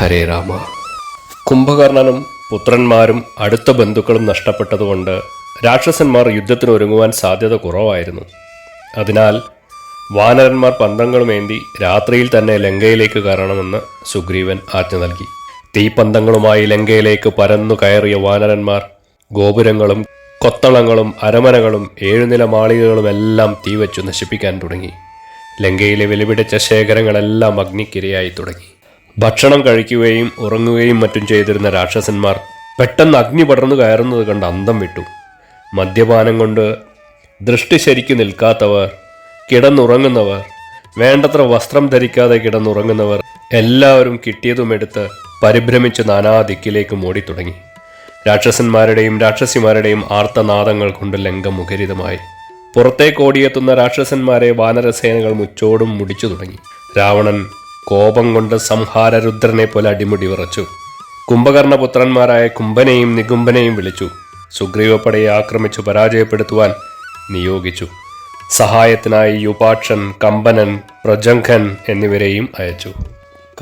ഹരേ രാമ. കുംഭകർണനും പുത്രന്മാരും അടുത്ത ബന്ധുക്കളും നഷ്ടപ്പെട്ടതുകൊണ്ട് രാക്ഷസന്മാർ യുദ്ധത്തിന് ഒരുങ്ങുവാൻ സാധ്യത കുറവായിരുന്നു. അതിനാൽ വാനരന്മാർ പന്തങ്ങളുമേന്തി രാത്രിയിൽ തന്നെ ലങ്കയിലേക്ക് കയറണമെന്ന് സുഗ്രീവൻ ആജ്ഞ നൽകി. തീപ്പന്തങ്ങളുമായി ലങ്കയിലേക്ക് പരന്നു കയറിയ വാനരന്മാർ ഗോപുരങ്ങളും കൊത്തളങ്ങളും അരമനകളും ഏഴുനില മാളികകളുമെല്ലാം തീവച്ചു നശിപ്പിക്കാൻ തുടങ്ങി. ലങ്കയിലെ വിലപിടിച്ച ശേഖരങ്ങളെല്ലാം അഗ്നിക്കിരയായി തുടങ്ങി. ഭക്ഷണം കഴിക്കുകയും ഉറങ്ങുകയും മറ്റും ചെയ്തിരുന്ന രാക്ഷസന്മാർ പെട്ടെന്ന് അഗ്നി പടർന്നു കയറുന്നത് കണ്ട് അന്തം വിട്ടു. മദ്യപാനം കൊണ്ട് ദൃഷ്ടി ശരിക്കു നിൽക്കാത്തവർ കിടന്നുറങ്ങുന്നവർ വേണ്ടത്ര വസ്ത്രം ധരിക്കാതെ കിടന്നുറങ്ങുന്നവർ എല്ലാവരും കിട്ടിയതുമെടുത്ത് പരിഭ്രമിച്ച് നാനാ ദിക്കിലേക്ക് മൂടിത്തുടങ്ങി. രാക്ഷസന്മാരുടെയും രാക്ഷസിമാരുടെയും ആർത്തനാദങ്ങൾ കൊണ്ട് ലംഘം മുഖരിതമായി. പുറത്തേക്ക് ഓടിയെത്തുന്ന രാക്ഷസന്മാരെ വാനരസേനകൾ മുച്ചോടും മുടിച്ചു തുടങ്ങി. രാവണൻ കോപം കൊണ്ട് സംഹാരരുദ്രനെ പോലെ അടിമുടി ഉറച്ചു കുംഭകർണപുത്രന്മാരായ കുംഭനെയും നികുംഭനെയും വിളിച്ചു. സുഗ്രീവപ്പടയെ ആക്രമിച്ചു പരാജയപ്പെടുത്തുവാൻ നിയോഗിച്ചു. സഹായത്തിനായി യുപാക്ഷൻ കമ്പനൻ പ്രജംഘൻ എന്നിവരെയും അയച്ചു.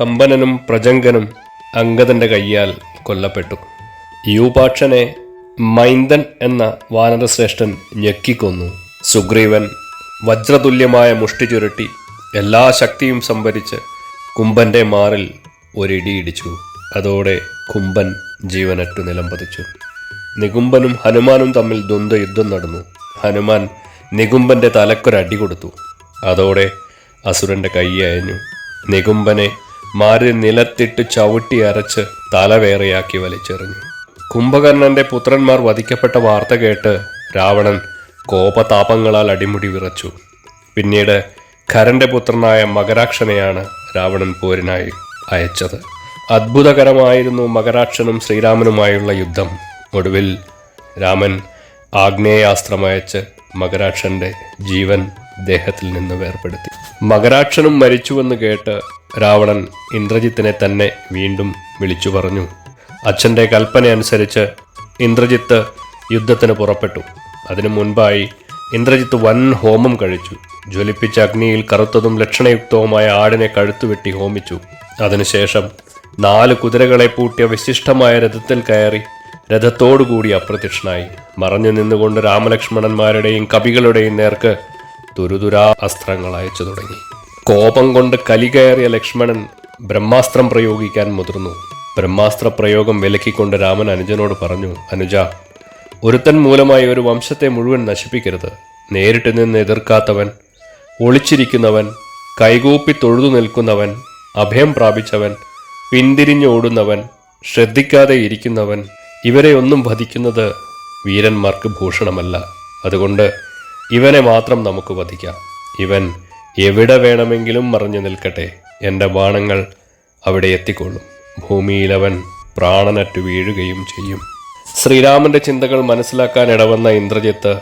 കമ്പനനും പ്രജംഘനും അങ്കദന്റെ കയ്യാൽ കൊല്ലപ്പെട്ടു. യുപാക്ഷനെ മൈന്ദൻ എന്ന വാനരശ്രേഷ്ഠൻ ഞെക്കിക്കൊന്നു. സുഗ്രീവൻ വജ്രതുല്യമായ മുഷ്ടി ചുരുട്ടി എല്ലാ ശക്തിയും സംഭരിച്ച് കുംഭന്റെ മാറിൽ ഒരിടിയിടിച്ചു അതോടെ കുംഭൻ ജീവനറ്റു നിലംപതിച്ചു. നികുംബനും ഹനുമാനും തമ്മിൽ ദ്വന്ദ്വ യുദ്ധം നടന്നു. ഹനുമാൻ നികുംബന്റെ തലക്കൊരടി കൊടുത്തു. അതോടെ അസുരന്റെ കൈയയഞ്ഞു നികുംബനെ മാറി നിലത്തിട്ട് ചവിട്ടി അരച്ച് തലവേറെയാക്കി വലിച്ചെറിഞ്ഞു. കുംഭകർണന്റെ പുത്രന്മാർ വധിക്കപ്പെട്ട വാർത്ത കേട്ട് രാവണൻ കോപതാപങ്ങളാൽ അടിമുടി വിറച്ചു. പിന്നീട് ഖരന്റെ പുത്രനായ മകരാക്ഷനെയാണ് രാവണൻ പോരിനായി അയച്ചത്. അത്ഭുതകരമായിരുന്നു മകരാക്ഷനും ശ്രീരാമനുമായുള്ള യുദ്ധം. ഒടുവിൽ രാമൻ ആഗ്നേയാസ്ത്രമയച്ച് മകരാക്ഷന്റെ ജീവൻ ദേഹത്തിൽ നിന്ന് വേർപെടുത്തി. മകരാക്ഷനും മരിച്ചുവെന്ന് കേട്ട് രാവണൻ ഇന്ദ്രജിത്തിനെ തന്നെ വീണ്ടും വിളിച്ചു പറഞ്ഞു. അച്ഛന്റെ കൽപ്പന അനുസരിച്ച് ഇന്ദ്രജിത്ത് യുദ്ധത്തിന് പുറപ്പെട്ടു. അതിനു മുൻപായി ഇന്ദ്രജിത്ത് വൻ ഹോമം കഴിച്ചു. ജ്വലിപ്പിച്ച അഗ്നിയിൽ കറുത്തതും ലക്ഷണയുക്തവുമായ ആടിനെ കഴുത്തുവെട്ടി ഹോമിച്ചു. അതിനുശേഷം നാല് കുതിരകളെ പൂട്ടിയ വിശിഷ്ടമായ രഥത്തിൽ കയറി രഥത്തോടുകൂടി അപ്രത്യക്ഷനായി. മറഞ്ഞു നിന്നുകൊണ്ട് രാമലക്ഷ്മണന്മാരുടെയും കവികളുടെയും നേർക്ക് തുരുതുരാ അസ്ത്രങ്ങൾ അയച്ചു തുടങ്ങി. കോപം കൊണ്ട് കലികയറിയ ലക്ഷ്മണൻ ബ്രഹ്മാസ്ത്രം പ്രയോഗിക്കാൻ മുതിർന്നു. ബ്രഹ്മാസ്ത്ര പ്രയോഗം വിലക്കിക്കൊണ്ട് രാമൻ അനുജനോട് പറഞ്ഞു അനുജ ഒരുത്തൻ മൂലമായി ഒരു വംശത്തെ മുഴുവൻ നശിപ്പിക്കരുത്. നേരിട്ട് നിന്ന് എതിർക്കാത്തവൻ ഒളിച്ചിരിക്കുന്നവൻ കൈകൂപ്പി തൊഴുതു നിൽക്കുന്നവൻ അഭയം പ്രാപിച്ചവൻ പിന്തിരിഞ്ഞോടുന്നവൻ ശ്രദ്ധിക്കാതെ ഇരിക്കുന്നവൻ ഇവരെ ഒന്നും വധിക്കുന്നത് വീരന്മാർക്ക് ഭൂഷണമല്ല. അതുകൊണ്ട് ഇവനെ മാത്രം നമുക്ക് വധിക്കാം. ഇവൻ എവിടെ വേണമെങ്കിലും മറഞ്ഞു നിൽക്കട്ടെ. എന്റെ ബാണങ്ങൾ അവിടെ എത്തിക്കൊള്ളും. ഭൂമിയിലവൻ പ്രാണനറ്റു വീഴുകയും ചെയ്യും. ശ്രീരാമന്റെ ചിന്തകൾ മനസ്സിലാക്കാൻ ഇടവന്ന ഇന്ദ്രജിത്ത്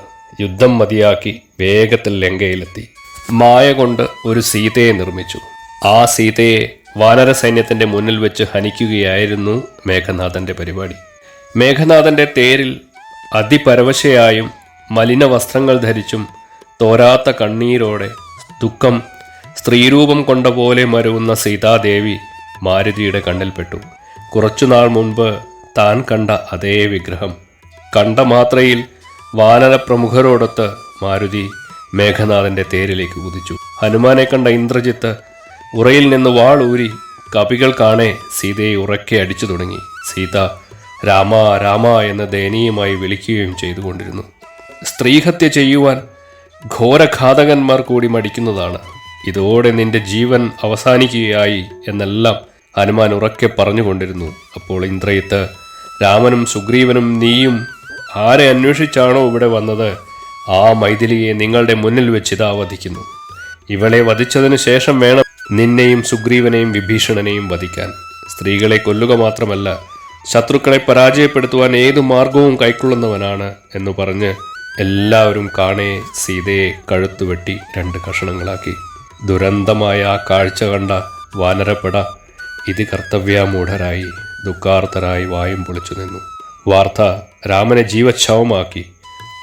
യുദ്ധം മതിയാക്കി വേഗത്തിൽ ലങ്കയിലെത്തി. മായ കൊണ്ട് ഒരു സീതയെ നിർമ്മിച്ചു. ആ സീതയെ വാനര സൈന്യത്തിന്റെ മുന്നിൽ വെച്ച് ഹനിക്കുകയായിരുന്നു മേഘനാഥന്റെ പരിപാടി. മേഘനാഥന്റെ തേരിൽ അതിപരവശയായും മലിന വസ്ത്രങ്ങൾ ധരിച്ചും തോരാത്ത കണ്ണീരോടെ ദുഃഖം സ്ത്രീരൂപം കൊണ്ട പോലെ മരുവുന്ന സീതാദേവി മാരുതിയുടെ കണ്ണിൽപ്പെട്ടു കുറച്ചുനാൾ മുൻപ് താൻ കണ്ട അതേ വിഗ്രഹം. കണ്ട മാത്രയിൽ വാനര പ്രമുഖരോടൊത്ത് മാരുതി മേഘനാഥന്റെ തേരിലേക്ക് കുതിച്ചു. ഹനുമാനെ കണ്ട ഇന്ദ്രജിത്ത് ഉറയിൽ നിന്ന് വാളൂരി കപികൾ കാണേ സീതയെ ഉറക്കെ അടിച്ചു തുടങ്ങി. സീത രാമ രാമ എന്ന് ദയനീയമായി വിളിക്കുകയും ചെയ്തുകൊണ്ടിരുന്നു. സ്ത്രീഹത്യ ചെയ്യുവാൻ ഘോരഘാതകന്മാർ കൂടി മടിക്കുന്നതാണ്. ഇതോടെ നിന്റെ ജീവൻ അവസാനിക്കുകയായി എന്നെല്ലാം ഹനുമാൻ ഉറക്കെ പറഞ്ഞുകൊണ്ടിരുന്നു. അപ്പോൾ ഇന്ദ്രയിത്ത് രാമനും സുഗ്രീവനും നീയും ആരെ അന്വേഷിച്ചാണോ ഇവിടെ വന്നത്? ആ മൈഥിലിയെ നിങ്ങളുടെ മുന്നിൽ വെച്ചിതാ വധിക്കുന്നു. ഇവളെ വധിച്ചതിനു ശേഷം വേണം നിന്നെയും സുഗ്രീവനെയും വിഭീഷണനെയും വധിക്കാൻ. സ്ത്രീകളെ കൊല്ലുക മാത്രമല്ല ശത്രുക്കളെ പരാജയപ്പെടുത്തുവാൻ ഏതു മാർഗവും കൈക്കൊള്ളുന്നവനാണ് എന്ന് പറഞ്ഞ് എല്ലാവരും കാണേ സീതയെ കഴുത്തുവെട്ടി രണ്ട് കഷണങ്ങളാക്കി. ദുരന്തമായ ആ കാഴ്ച കണ്ട വാനരപ്പട ഇത് കർത്തവ്യാമൂഢരായി. ദുഃഖാർത്തരായി വായും പൊളിച്ചു നിന്നു. വാർത്ത രാമനെ ജീവച്ഛവമാക്കി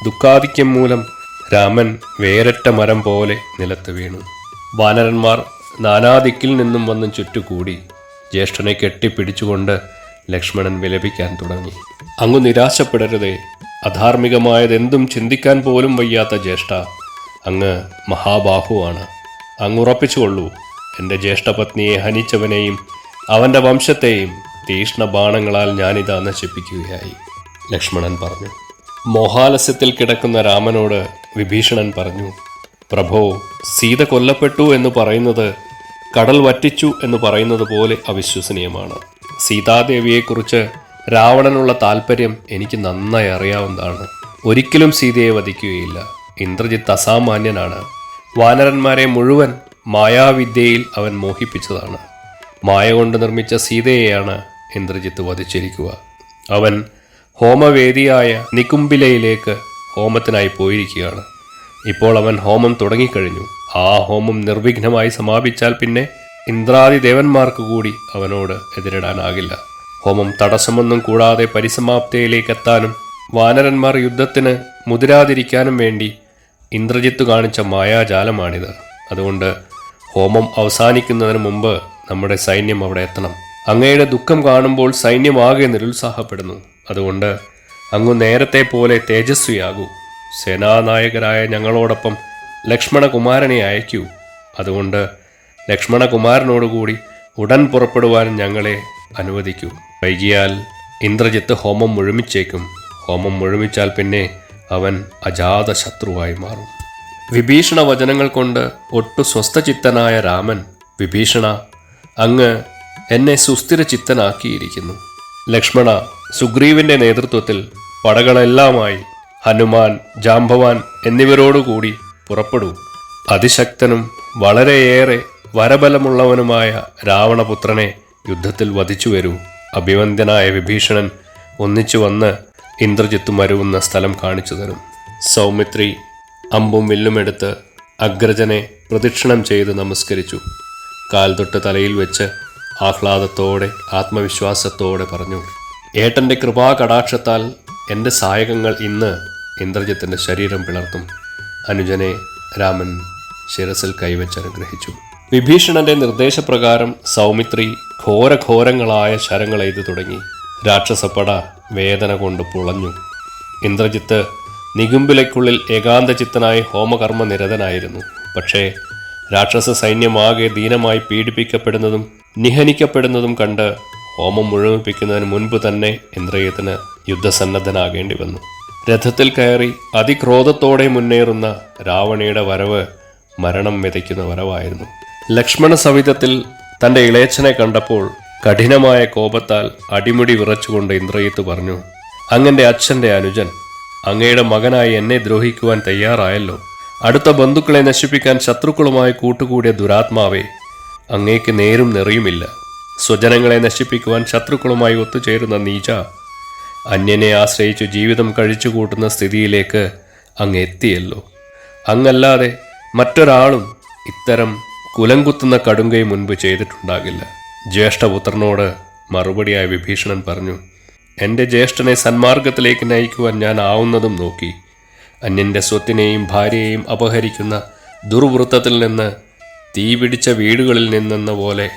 ദുഃഖാധിക്യം മൂലം രാമൻ വേരറ്റ മരം പോലെ നിലത്ത് വീണു. വാനരന്മാർ നാനാദിക്കിൽ നിന്നും വന്നും ചുറ്റുകൂടി ജ്യേഷ്ഠനെ കെട്ടിപ്പിടിച്ചുകൊണ്ട് ലക്ഷ്മണൻ വിലപിക്കാൻ തുടങ്ങി. അങ്ങു നിരാശപ്പെടരുതേ. അധാർമികമായതെന്തും ചിന്തിക്കാൻ പോലും വയ്യാത്ത ജ്യേഷ്ഠ അങ്ങ് മഹാബാഹുവാണ്. അങ്ങ് ഉറപ്പിച്ചുകൊള്ളൂ എന്റെ ജ്യേഷ്ഠപത്നിയെ ഹനിച്ചവനെയും അവന്റെ വംശത്തെയും തീഷ്ണ ബാണങ്ങളാൽ ഞാനിതാ നശിപ്പിക്കുകയായി. ലക്ഷ്മണൻ പറഞ്ഞു. മോഹാലസ്യത്തിൽ കിടക്കുന്ന രാമനോട് വിഭീഷണൻ പറഞ്ഞു പ്രഭോ സീത കൊല്ലപ്പെട്ടു എന്ന് പറയുന്നത് കടൽ വറ്റിച്ചു എന്ന് പറയുന്നത് പോലെ അവിശ്വസനീയമാണ്. സീതാദേവിയെക്കുറിച്ച് രാവണനുള്ള താല്പര്യം എനിക്ക് നന്നായി അറിയാവുന്നതാണ്. ഒരിക്കലും സീതയെ വധിക്കുകയില്ല. ഇന്ദ്രജിത്ത് അസാമാന്യനാണ്. വാനരന്മാരെ മുഴുവൻ മായാവിദ്യയിൽ അവൻ മോഹിപ്പിച്ചതാണ്. മായ കൊണ്ട് നിർമ്മിച്ച സീതയെയാണ് ഇന്ദ്രജിത്ത് വധിച്ചിരിക്കുക. അവൻ ഹോമവേദിയായ നികുംബിലയിലേക്ക് ഹോമത്തിനായി പോയിരിക്കുകയാണ്. ഇപ്പോൾ അവൻ ഹോമം തുടങ്ങിക്കഴിഞ്ഞു. ആ ഹോമം നിർവിഘ്നമായി സമാപിച്ചാൽ പിന്നെ ഇന്ദ്രാദി ദേവന്മാർക്ക് കൂടി അവനോട് എതിരിടാനാകില്ല. ഹോമം തടസ്സമൊന്നും കൂടാതെ പരിസമാപ്തിയിലേക്ക് എത്താനും വാനരന്മാർ യുദ്ധത്തിന് മുതിരാതിരിക്കാനും വേണ്ടി ഇന്ദ്രജിത്ത് കാണിച്ച മായാജാലമാണിത്. അതുകൊണ്ട് ഹോമം അവസാനിക്കുന്നതിന് മുമ്പ് നമ്മുടെ സൈന്യം അവിടെ എത്തണം. അങ്ങയുടെ ദുഃഖം കാണുമ്പോൾ സൈന്യമാകെ നിരുത്സാഹപ്പെടുന്നു. അതുകൊണ്ട് അങ്ങ് നേരത്തെ പോലെ തേജസ്വിയാകൂ. സേനാനായകരായ ഞങ്ങളോടൊപ്പം ലക്ഷ്മണകുമാരനെ അയക്കൂ. അതുകൊണ്ട് ലക്ഷ്മണകുമാരനോടുകൂടി ഉടൻ പുറപ്പെടുവാൻ ഞങ്ങളെ അനുവദിക്കൂ. വൈകിയാൽ ഇന്ദ്രജിത്ത് ഹോമം മുഴുമിച്ചേക്കും. ഹോമം മുഴുമിച്ചാൽ പിന്നെ അവൻ അജാത ശത്രുവായി മാറും. വിഭീഷണ വചനങ്ങൾ കൊണ്ട് ഒട്ടു സ്വസ്ഥചിത്തനായ രാമൻ വിഭീഷണ അങ്ങ് എന്നെ സുസ്ഥിര ചിത്തനാക്കിയിരിക്കുന്നു ലക്ഷ്മണ സുഗ്രീവിന്റെ നേതൃത്വത്തിൽ പടകളെല്ലാമായി ഹനുമാൻ ജാംഭവാൻ എന്നിവരോടുകൂടി പുറപ്പെടൂ. അതിശക്തനും വളരെയേറെ വരബലമുള്ളവനുമായ രാവണപുത്രനെ യുദ്ധത്തിൽ വധിച്ചു വരൂ. അഭിവന്ദ്യനായ വിഭീഷണൻ ഒന്നിച്ചു വന്ന് ഇന്ദ്രജിത്ത് മരുവുന്ന സ്ഥലം കാണിച്ചു തരും. സൗമിത്രി അമ്പും വില്ലുമെടുത്ത് അഗ്രജനെ പ്രദക്ഷിണം ചെയ്ത് നമസ്കരിച്ചു. കാൽ തൊട്ട് തലയിൽ വെച്ച് ആഹ്ലാദത്തോടെ ആത്മവിശ്വാസത്തോടെ പറഞ്ഞു ഏട്ടന്റെ കൃപാകടാക്ഷത്താൽ എന്റെ സായകങ്ങൾ ഇന്ന് ഇന്ദ്രജിത്തിന്റെ ശരീരം പിളർത്തും അനുജനെ രാമൻ ശിരസിൽ കൈവച്ച് അനുഗ്രഹിച്ചു. വിഭീഷണന്റെ നിർദ്ദേശപ്രകാരം സൗമിത്രി ഘോരഘോരങ്ങളായ ശരങ്ങൾ എയ്തു തുടങ്ങി. രാക്ഷസപ്പട വേദന കൊണ്ട് പുളഞ്ഞു. ഇന്ദ്രജിത്ത് നികുമ്പിലയ്ക്കുള്ളിൽ ഏകാന്തചിത്തനായി ഹോമകർമ്മ നിരതനായിരുന്നു പക്ഷേ രാക്ഷസ സൈന്യമാകെ ദീനമായി പീഡിപ്പിക്കപ്പെടുന്നതും നിഹനിക്കപ്പെടുന്നതും കണ്ട് ഹോമം മുഴുമിപ്പിക്കുന്നതിന് മുൻപ് തന്നെ ഇന്ദ്രയത്തിന് യുദ്ധസന്നദ്ധനാകേണ്ടി വന്നു. രഥത്തിൽ കയറി അതിക്രോധത്തോടെ മുന്നേറുന്ന രാവണിയുടെ വരവ് മരണം വിതയ്ക്കുന്ന വരവായിരുന്നു. ലക്ഷ്മണ സവിധത്തിൽ തന്റെ ഇളയച്ചനെ കണ്ടപ്പോൾ കഠിനമായ കോപത്താൽ അടിമുടി വിറച്ചുകൊണ്ട് ഇന്ദ്രജിത്ത് പറഞ്ഞു അങ്ങന്റെ അച്ഛന്റെ അനുജൻ അങ്ങയുടെ മകനായി എന്നെ ദ്രോഹിക്കുവാൻ തയ്യാറായല്ലോ. അടുത്ത ബന്ധുക്കളെ നശിപ്പിക്കാൻ ശത്രുക്കളുമായി കൂട്ടുകൂടിയ ദുരാത്മാവേ അങ്ങേക്ക് നേരും നിറയുമില്ല. സ്വജനങ്ങളെ നശിപ്പിക്കുവാൻ ശത്രുക്കളുമായി ഒത്തുചേരുന്ന നീച അന്യനെ ആശ്രയിച്ചു ജീവിതം കഴിച്ചു കൂട്ടുന്ന സ്ഥിതിയിലേക്ക് അങ്ങ് എത്തിയല്ലോ. അങ്ങല്ലാതെ മറ്റൊരാളും ഇത്തരം കുലംകുത്തുന്ന കടുങ്കൈ മുൻപ് ചെയ്തിട്ടുണ്ടാകില്ല. ജ്യേഷ്ഠപുത്രനോട് മറുപടിയായ വിഭീഷണൻ പറഞ്ഞു എന്റെ ജ്യേഷ്ഠനെ സന്മാർഗത്തിലേക്ക് നയിക്കുവാൻ ഞാൻ ആവുന്നതും നോക്കി. അന്യന്റെ സ്വത്തിനെയും ഭാര്യയെയും അപഹരിക്കുന്ന ദുർവൃത്തത്തിൽ നിന്ന് തീ പിടിച്ച വീടുകളിൽ നിന്നെന്ന പോലെ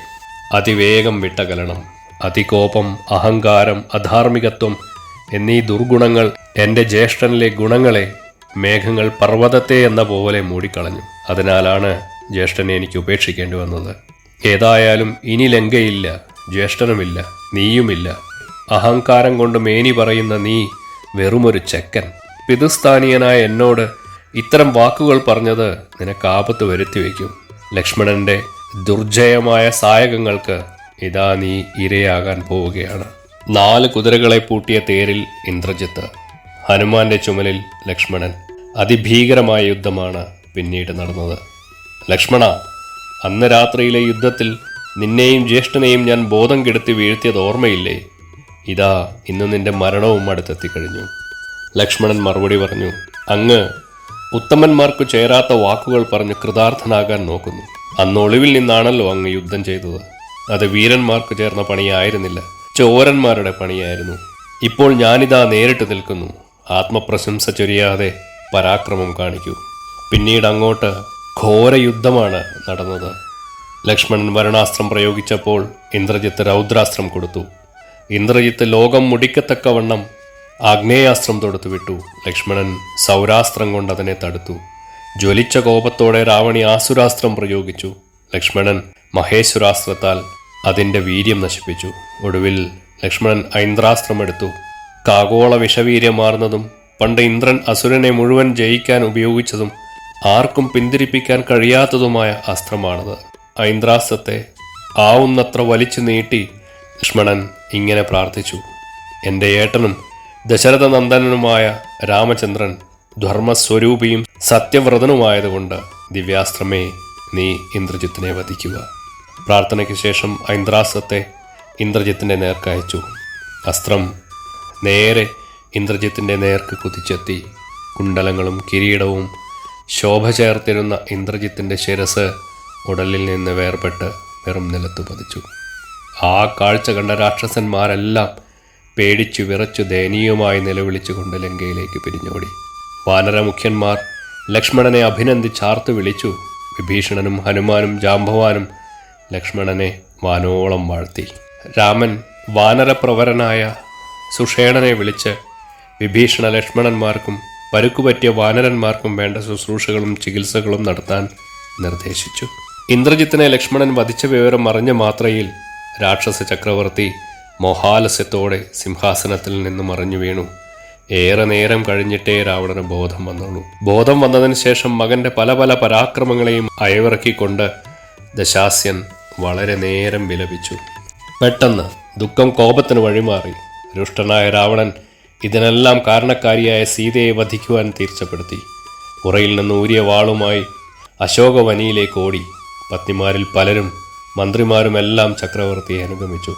അതിവേഗം വിട്ടകലണം. അതികോപം അഹങ്കാരം അധാർമികത്വം എന്നീ ദുർഗുണങ്ങൾ എന്റെ ജ്യേഷ്ഠനിലെ ഗുണങ്ങളെ മേഘങ്ങൾ പർവതത്തെ എന്ന പോലെ മൂടിക്കളഞ്ഞു. അതിനാലാണ് ജ്യേഷ്ഠനെ എനിക്ക് ഉപേക്ഷിക്കേണ്ടി വന്നത്. ഏതായാലും ഇനി ലങ്കയില്ല ജ്യേഷ്ഠനുമില്ല നീയുമില്ല. അഹങ്കാരം കൊണ്ട് മേനി പറയുന്ന നീ വെറുമൊരു ചെക്കൻ. പിതൃസ്ഥാനീയനായ എന്നോട് ഇത്തരം വാക്കുകൾ പറഞ്ഞത് നിനക്ക് ആപത്ത് വരുത്തി വയ്ക്കും. ലക്ഷ്മണന്റെ ദുർജയമായ സായകങ്ങൾക്ക് ഇതാ നീ ഇരയാകാൻ പോവുകയാണ്. നാല് കുതിരകളെ പൂട്ടിയ തേരിൽ ഇന്ദ്രജിത്ത് ഹനുമാന്റെ ചുമലിൽ ലക്ഷ്മണൻ. അതിഭീകരമായ യുദ്ധമാണ് പിന്നീട് നടന്നത്. ലക്ഷ്മണ അന്ന് രാത്രിയിലെ യുദ്ധത്തിൽ നിന്നെയും ജ്യേഷ്ഠനെയും ഞാൻ ബോധം കെടുത്തി വീഴ്ത്തിയത് ഓർമ്മയില്ലേ? ഇതാ ഇന്ന് നിന്റെ മരണവും അടുത്തെത്തിക്കഴിഞ്ഞു. ലക്ഷ്മണൻ മറുപടി പറഞ്ഞു അങ്ങ് ഉത്തമന്മാർക്ക് ചേരാത്ത വാക്കുകൾ പറഞ്ഞ് കൃതാർത്ഥനാകാൻ നോക്കുന്നു. അന്ന് ഒളിവിൽ നിന്നാണല്ലോ അങ്ങ് യുദ്ധം ചെയ്തത്. അത് വീരന്മാർക്ക് ചേർന്ന പണിയായിരുന്നില്ല. ചോരന്മാരുടെ പണിയായിരുന്നു. ഇപ്പോൾ ഞാനിതാ നേരിട്ട് നിൽക്കുന്നു. ആത്മപ്രശംസ ചൊരിയാതെ പരാക്രമം കാണിക്കൂ. പിന്നീട് അങ്ങോട്ട് ഘോര യുദ്ധമാണ് നടന്നത്. ലക്ഷ്മണൻ വരണാസ്ത്രം പ്രയോഗിച്ചപ്പോൾ ഇന്ദ്രജിത്ത് രൗദ്രാസ്ത്രം കൊടുത്തു. ഇന്ദ്രജിത്ത് ലോകം മുടിക്കത്തക്കവണ്ണം ആഗ്നേയാസ്ത്രം തൊടുത്തു വിട്ടു. ലക്ഷ്മണൻ സൗരാസ്ത്രം കൊണ്ട് അതിനെ തടുത്തു. ജ്വലിച്ച കോപത്തോടെ രാവണി ആസുരാസ്ത്രം പ്രയോഗിച്ചു. ലക്ഷ്മണൻ മഹേശ്വരാസ്ത്രത്താൽ അതിന്റെ വീര്യം നശിപ്പിച്ചു. ഒടുവിൽ ലക്ഷ്മണൻ ഐന്ദ്രാസ്ത്രം എടുത്തു. കാഗോള വിഷവീര്യമാർന്നതും പണ്ട് ഇന്ദ്രൻ അസുരനെ മുഴുവൻ ജയിക്കാൻ ഉപയോഗിച്ചതും ആർക്കും പിന്തിരിപ്പിക്കാൻ കഴിയാത്തതുമായ അസ്ത്രമാണത്. ഐന്ദ്രാസ്ത്രത്തെ ആവുന്നത്ര വലിച്ചു നീട്ടി ലക്ഷ്മണൻ ഇങ്ങനെ പ്രാർത്ഥിച്ചു. എന്റെ ഏട്ടനും ദശരഥനന്ദനനുമായ രാമചന്ദ്രൻ ധർമ്മസ്വരൂപിയും സത്യവ്രതനുമായതുകൊണ്ട് ദിവ്യാസ്ത്രമേ നീ ഇന്ദ്രജിത്തിനെ വധിക്കുക. പ്രാർത്ഥനയ്ക്ക് ശേഷം ഐന്ദ്രാസ്ത്രത്തെ ഇന്ദ്രജിത്തിന്റെ നേർക്കയച്ചു അസ്ത്രം നേരെ ഇന്ദ്രജിത്തിന്റെ നേർക്ക് കുതിച്ചെത്തി. കുണ്ടലങ്ങളും കിരീടവും ശോഭ ചേർത്തിരുന്ന ഇന്ദ്രജിത്തിന്റെ ശിരസ് ഉടലിൽ നിന്ന് വേർപെട്ട് വെറും നിലത്ത് പതിച്ചു. ആ കാഴ്ച കണ്ട രാക്ഷസന്മാരെല്ലാം പേടിച്ചു വിറച്ചു ദയനീയമായി നിലവിളിച്ചുകൊണ്ട് ലങ്കയിലേക്ക് പിരിഞ്ഞോടി. വാനരമുഖ്യന്മാർ ലക്ഷ്മണനെ അഭിനന്ദിച്ചാർത്തു വിളിച്ചു. വിഭീഷണനും ഹനുമാനും ജാംബവാനും ലക്ഷ്മണനെ വാനോളം വാഴ്ത്തി. രാമൻ വാനരപ്രവരനായ സുഷേണനെ വിളിച്ച് വിഭീഷണ ലക്ഷ്മണന്മാർക്കും പരുക്കുപറ്റിയ വാനരന്മാർക്കും വേണ്ട ശുശ്രൂഷകളും ചികിത്സകളും നടത്താൻ നിർദ്ദേശിച്ചു. ഇന്ദ്രജിത്തിനെ ലക്ഷ്മണൻ വധിച്ച വിവരം അറിഞ്ഞ മാത്രയിൽ രാക്ഷസ ചക്രവർത്തി മോഹാലസ്യത്തോടെ സിംഹാസനത്തിൽ നിന്ന് മറിഞ്ഞു വീണു. ഏറെ നേരം കഴിഞ്ഞിട്ടേ രാവണന് ബോധം വന്നുള്ളൂ. ബോധം വന്നതിന് ശേഷം മകന്റെ പല പല പരാക്രമങ്ങളെയും അയവിറക്കിക്കൊണ്ട് ദശാസ്യൻ വളരെ നേരം വിലപിച്ചു. പെട്ടെന്ന് ദുഃഖം കോപത്തിന് വഴിമാറി. രുഷ്ടനായ രാവണൻ ഇതിനെല്ലാം കാരണക്കാരിയായ സീതയെ വധിക്കുവാൻ തീർച്ചപ്പെടുത്തി. ഉറയിൽ നിന്ന് ഊരിയ വാളുമായി അശോകവനിയിലേക്ക് ഓടി. പത്നിമാരിൽ പലരും മന്ത്രിമാരുമെല്ലാം ചക്രവർത്തിയെ അനുഗമിച്ചു.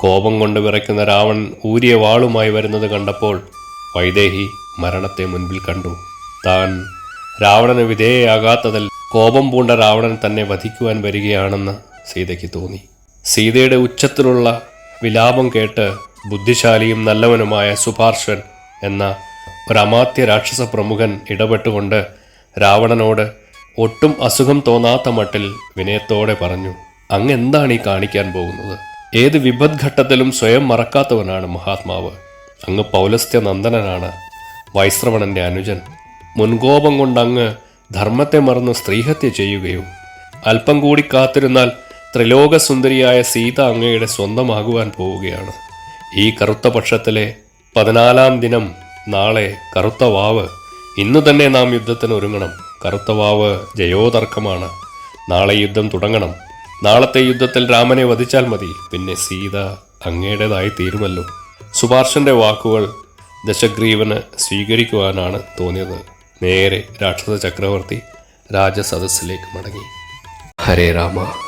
കോപം കൊണ്ട് വിറയ്ക്കുന്ന രാവൺ ഊരിയ വാളുമായി വരുന്നത് കണ്ടപ്പോൾ വൈദേഹി മരണത്തെ മുൻപിൽ കണ്ടു. താൻ രാവണന് വിധേയയാകാത്തതിൽ കോപം പൂണ്ട രാവണൻ തന്നെ വധിക്കുവാൻ വരികയാണെന്ന് സീതയ്ക്ക് തോന്നി. സീതയുടെ ഉച്ചത്തിലുള്ള വിലാപം കേട്ട് ബുദ്ധിശാലിയും നല്ലവനുമായ സുപാർശ്വൻ എന്ന ഒരമാത്യ രാക്ഷസ പ്രമുഖൻ ഇടപെട്ടുകൊണ്ട് രാവണനോട് ഒട്ടും അസുഖം തോന്നാത്ത മട്ടിൽ വിനയത്തോടെ പറഞ്ഞു അങ്ങ് എന്താണ് ഈ കാണിക്കാൻ പോകുന്നത്? ഏത് വിപദ്ഘട്ടത്തിലും സ്വയം മറക്കാത്തവനാണ് മഹാത്മാവ്. അങ്ങ് പൗലസ്ത്യ നന്ദനനാണ് വൈശ്രവണന്റെ അനുജൻ. മുൻകോപം കൊണ്ട് അങ്ങ് ധർമ്മത്തെ മറന്ന് സ്ത്രീഹത്യ ചെയ്യുകയും അല്പം കൂടി കാത്തിരുന്നാൽ ത്രിലോകസുന്ദരിയായ സീത അങ്ങയുടെ സ്വന്തമാകുവാൻ പോവുകയാണ്. ഈ കറുത്ത പക്ഷത്തിലെ പതിനാലാം ദിനം നാളെ കറുത്ത വാവ്. ഇന്നു തന്നെ നാം യുദ്ധത്തിന് ഒരുങ്ങണം. കറുത്ത വാവ് ജയോതർക്കമാണ്. നാളെ യുദ്ധം തുടങ്ങണം. നാളത്തെ യുദ്ധത്തിൽ രാമനെ വധിച്ചാൽ മതി. പിന്നെ സീത അങ്ങയുടേതായി തീരുമല്ലോ. സുഭാർഷന്റെ വാക്കുകൾ ദശഗ്രീവന് സ്വീകരിക്കുവാനാണ് തോന്നിയത്. നേരെ രാക്ഷസ ചക്രവർത്തി രാജസദസ്സിലേക്ക് മടങ്ങി. ഹരേ രാമ.